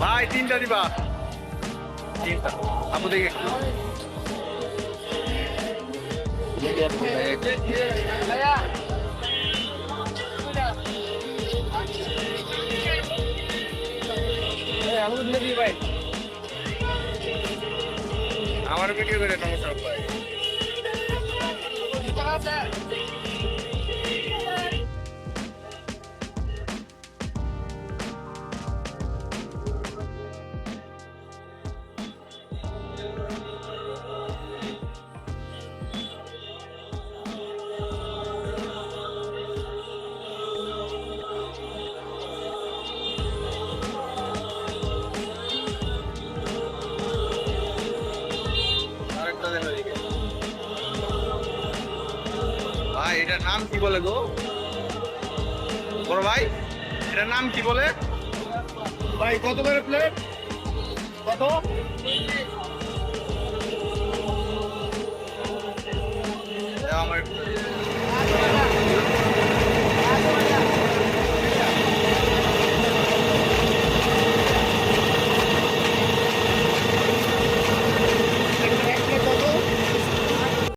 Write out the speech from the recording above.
ভাই তিনটা দিবা। তিনটা। আপু দেখে। আমার ভিডিও করে নমস্কার ভাই। আরেকটা হয়ে গেছে। ভাই এটার নাম কি বলে গো? বড় ভাই এটার নাম কি বলে? ভাই, কত করে প্লেট কত? আমার।